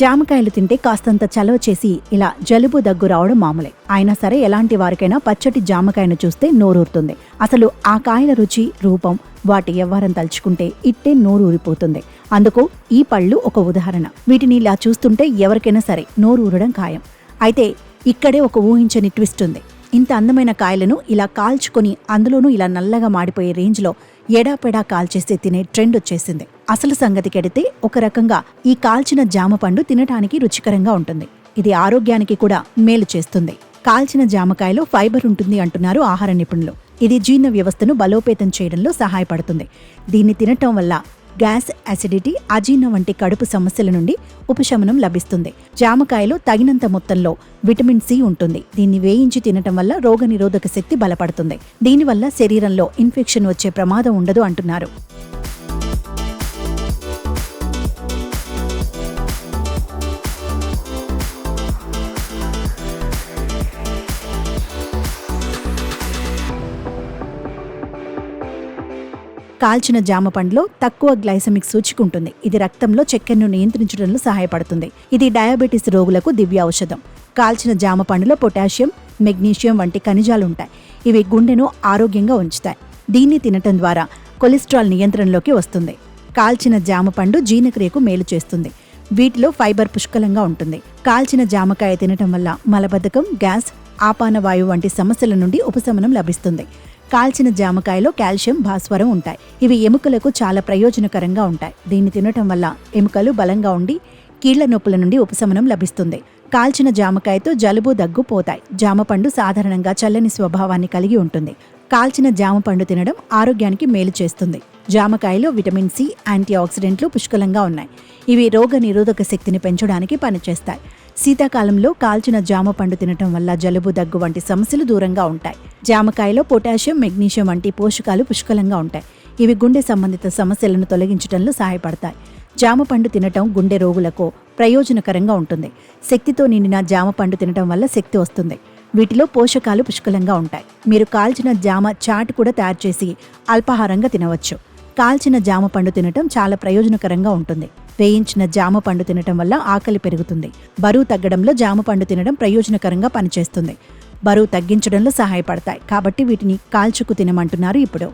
జామకాయలు తింటే కాస్తంత చలవ చేసి ఇలా జలుబు దగ్గు రావడం మామూలే. అయినా సరే ఎలాంటి వారికైనా పచ్చటి జామకాయను చూస్తే నోరూరుతుంది. అసలు ఆ కాయల రుచి రూపం వాటి వ్యవహారం తలుచుకుంటే ఇట్టే నోరు ఊరిపోతుంది అందుకు ఈ పళ్ళు ఒక ఉదాహరణ. వీటిని ఇలా చూస్తుంటే ఎవరికైనా సరే నోరు ఊరడం ఖాయం. అయితే ఇక్కడే ఒక ఊహించని ట్విస్ట్ ఉంది. ఇంత అందమైన కాయలను ఇలా కాల్చుకొని అందులోనూ ఇలా నల్లగా మాడిపోయే రేంజ్లో ఎడాపెడా కాల్చేస్తే తినే ట్రెండ్ వచ్చేసింది. అసలు సంగతి కెడితే ఒక రకంగా ఈ కాల్చిన జామ పండు తినటానికి రుచికరంగా ఉంటుంది. ఇది ఆరోగ్యానికి కూడా మేలు చేస్తుంది. కాల్చిన జామకాయలో ఫైబర్ ఉంటుంది అంటున్నారు ఆహార నిపుణులు. ఇది జీర్ణ వ్యవస్థను బలోపేతం చేయడంలో సహాయపడుతుంది. దీన్ని తినటం వల్ల గ్యాస్ అసిడిటీ అజీర్ణం వంటి కడుపు సమస్యల నుండి ఉపశమనం లభిస్తుంది. జామకాయలో తగినంత మొత్తంలో విటమిన్ సి ఉంటుంది. దీన్ని వేయించి తినటం వల్ల రోగనిరోధక శక్తి బలపడుతుంది. దీనివల్ల శరీరంలో ఇన్ఫెక్షన్ వచ్చే ప్రమాదం ఉండదు అంటున్నారు. కాల్చిన జామ పండులో తక్కువ గ్లైసమిక్ సూచిక ఉంటుంది. ఇది రక్తంలో చక్కెరను నియంత్రించడంలో సహాయపడుతుంది. ఇది డయాబెటీస్ రోగులకు దివ్య ఔషధం. కాల్చిన జామ పండులో పొటాషియం మెగ్నీషియం వంటి ఖనిజాలు ఉంటాయి. ఇవి గుండెను ఆరోగ్యంగా ఉంచుతాయి. దీన్ని తినటం ద్వారా కొలెస్ట్రాల్ నియంత్రణలోకి వస్తుంది. కాల్చిన జామ పండు జీర్ణక్రియకు మేలు చేస్తుంది. వీటిలో ఫైబర్ పుష్కలంగా ఉంటుంది. కాల్చిన జామకాయ తినటం వల్ల మలబద్ధకం గ్యాస్ ఆపాన వాయువు వంటి సమస్యల నుండి ఉపశమనం లభిస్తుంది. కాల్చిన జామకాయలో కాల్షియం భాస్వరం ఉంటాయి. ఇవి ఎముకలకు చాలా ప్రయోజనకరంగా ఉంటాయి. దీన్ని తినటం వల్ల ఎముకలు బలంగా ఉండి కీళ్ళ నొప్పుల నుండి ఉపశమనం లభిస్తుంది. కాల్చిన జామకాయతో జలుబు దగ్గు పోతాయి. జామపండు సాధారణంగా చల్లని స్వభావాన్ని కలిగి ఉంటుంది. కాల్చిన జామపండు తినడం ఆరోగ్యానికి మేలు చేస్తుంది. జామకాయలో విటమిన్ సి యాంటీ ఆక్సిడెంట్లు పుష్కలంగా ఉన్నాయి. ఇవి రోగ నిరోధక శక్తిని పెంచడానికి పనిచేస్తాయి. శీతాకాలంలో కాల్చిన జామ పండు తినటం వల్ల జలుబు దగ్గు వంటి సమస్యలు దూరంగా ఉంటాయి. జామకాయలో పొటాషియం మెగ్నీషియం వంటి పోషకాలు పుష్కలంగా ఉంటాయి. ఇవి గుండె సంబంధిత సమస్యలను తొలగించడంలో సహాయపడతాయి. జామ పండు తినటం గుండె రోగులకు ప్రయోజనకరంగా ఉంటుంది. శక్తితో నిండిన జామ పండు తినటం వల్ల శక్తి వస్తుంది. వీటిలో పోషకాలు పుష్కలంగా ఉంటాయి. మీరు కాల్చిన జామ చాట్ కూడా తయారు చేసి అల్పాహారంగా తినవచ్చు. కాల్చిన జామ పండు తినటం చాలా ప్రయోజనకరంగా ఉంటుంది. వేయించిన జామ పండు తినటం వల్ల ఆకలి పెరుగుతుంది. బరువు తగ్గడంలో జామ పండు తినడం ప్రయోజనకరంగా పనిచేస్తుంది. బరువు తగ్గించడంలో సహాయపడతాయి. కాబట్టి వీటిని కాల్చుకు తినమంటున్నారు ఇప్పుడు.